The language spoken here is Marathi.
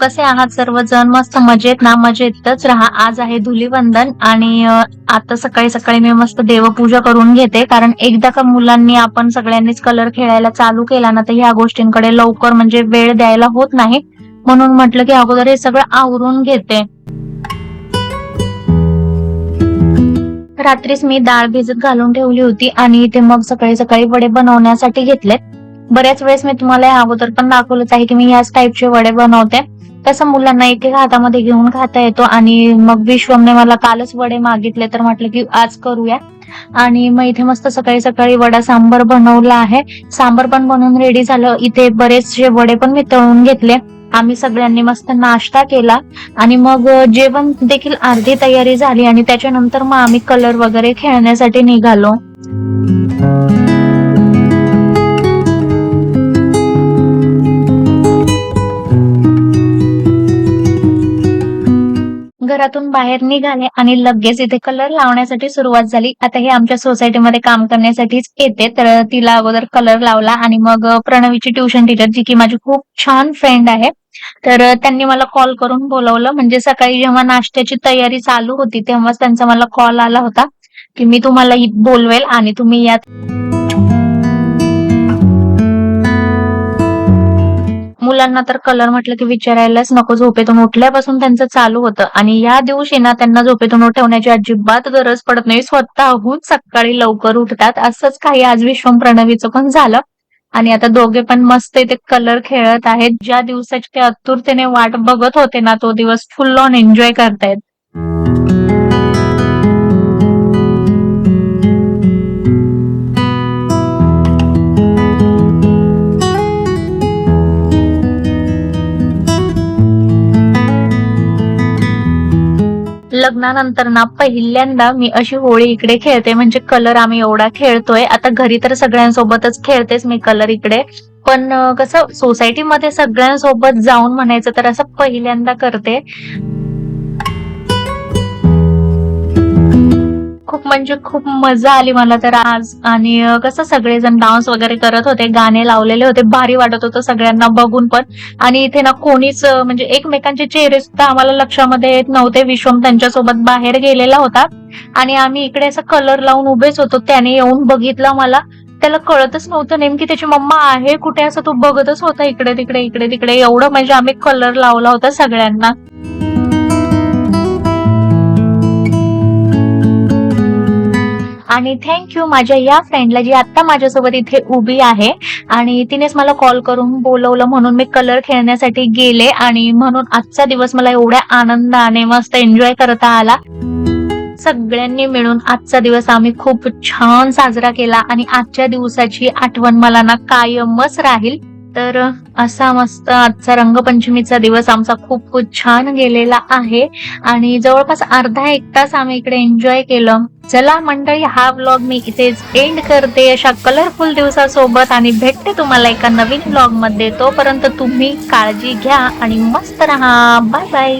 कसे आहात सर्वजण? मस्त मजेत ना? मजेतच राहा. आज आहे धुलीवंदन आणि आता सकाळी सकाळी मी मस्त देवपूजा करून घेते. कारण एकदा का मुलांनी आपण सगळ्यांनीच कलर खेळायला चालू केला ना तर ह्या गोष्टींकडे लवकर म्हणजे वेळ द्यायला होत नाही. म्हणून म्हटलं की अगोदर हे सगळं आवरून घेते. रात्रीच मी डाळ भिजत घालून ठेवली होती आणि इथे मग सकाळी सकाळी वडे बनवण्यासाठी घेतले बऱ्याच वेळेस मी तुम्हाला या अगोदर पण दाखवलंच आहे की मी याच टाईपचे वडे बनवते. कसं मुलांना एक एक हातामध्ये घेऊन खाता येतो. आणि मग विश्वमने मला कालच वडे मागितले तर म्हटलं की आज करूया. आणि मग इथे मस्त सकाळी सकाळी वडा सांबर बनवला आहे. सांबर पण बनवून रेडी झालं. इथे बरेचसे वडे पण मी तळून घेतले. आम्ही सगळ्यांनी मस्त नाश्ता केला. आणि मग जेवण देखील अर्धी तयारी झाली. आणि त्याच्यानंतर मग आम्ही कलर वगैरे खेळण्यासाठी निघालो. घरातून बाहेर निघाले आणि लगेच इथे कलर लावण्यासाठी सुरुवात झाली. आता हे आमच्या सोसायटीमध्ये काम करण्यासाठीच येते. तर तिला अगोदर कलर लावला आणि मग प्रणवीची ट्युशन टीचर जी की माझी खूप छान फ्रेंड आहे तर त्यांनी मला कॉल करून बोलवलं. म्हणजे सकाळी जेव्हा नाश्त्याची तयारी चालू होती तेव्हाच त्यांचा मला कॉल आला होता की मी तुम्हाला बोलवेल आणि तुम्ही यात मुलांना तर कलर म्हटलं की विचारायलाच नको. झोपेतून उठल्यापासून त्यांचं चालू होतं. आणि या दिवशी ना त्यांना झोपेतून उठवण्याची अजिबात गरज पडत नाही. स्वतःहून सकाळी लवकर उठतात. असंच काही आज विश्वम प्रणवीचं पण झालं. आणि आता दोघे पण मस्त इथे कलर खेळत आहेत. ज्या दिवसाची ते आतुरतेने वाट बघत होते ना तो दिवस फुल ऑन एन्जॉय करतायत. लग्नानंतर ना पहिल्यांदा मी अशी होळी इकडे खेळते म्हणजे कलर आम्ही एवढा खेळतोय. आता घरी तर सगळ्यांसोबतच खेळतेच मी कलर इकडे. पण कसं सोसायटीमध्ये सगळ्यांसोबत जाऊन म्हणायचं तर असं पहिल्यांदा करते. खूप म्हणजे खूप मजा आली मला तर आज. आणि कसं सगळेजण डान्स वगैरे करत होते गाणे लावलेले होते भारी वाटत होतं सगळ्यांना बघून पण. आणि इथे ना कोणीच म्हणजे एकमेकांचे चेहरे सुद्धा आम्हाला लक्षामध्ये येत नव्हते. विश्वम त्यांच्यासोबत बाहेर गेलेला होता. आणि आम्ही इकडे असं कलर लावून उभेच होतो. त्याने येऊन बघितलं मला. त्याला कळतच नव्हतं नेमकी त्याची मम्मा आहे कुठे? असं तो बघतच होता. इकडे तिकडे इकडे तिकडे. एवढं म्हणजे आम्ही कलर लावला होता सगळ्यांना. आणि थँक्यू माझ्या या फ्रेंडला जी आता माझ्यासोबत इथे उभी आहे. आणि तिनेच मला कॉल करून बोलवलं म्हणून मी कलर खेळण्यासाठी गेले आणि म्हणून आजचा दिवस मला एवढ्या आनंदाने मस्त एन्जॉय करता आला. सगळ्यांनी मिळून आजचा दिवस आम्ही खूप छान साजरा केला आणि आजच्या दिवसाची आठवण मला ना कायमच राहील. तर असा मस्त आजचा रंगपंचमीचा दिवस आमचा खूप खूप छान गेलेला आहे. आणि जवळपास अर्धा एक तास आम्ही इकडे एन्जॉय केलं. चला मंडळी हा व्लॉग मी इथेच एंड करते. अशा कलरफुल दिवसासोबत आणि भेटते तुम्हाला एका नवीन व्लॉगमध्ये. तोपर्यंत तुम्ही काळजी घ्या आणि मस्त राहा. Bye bye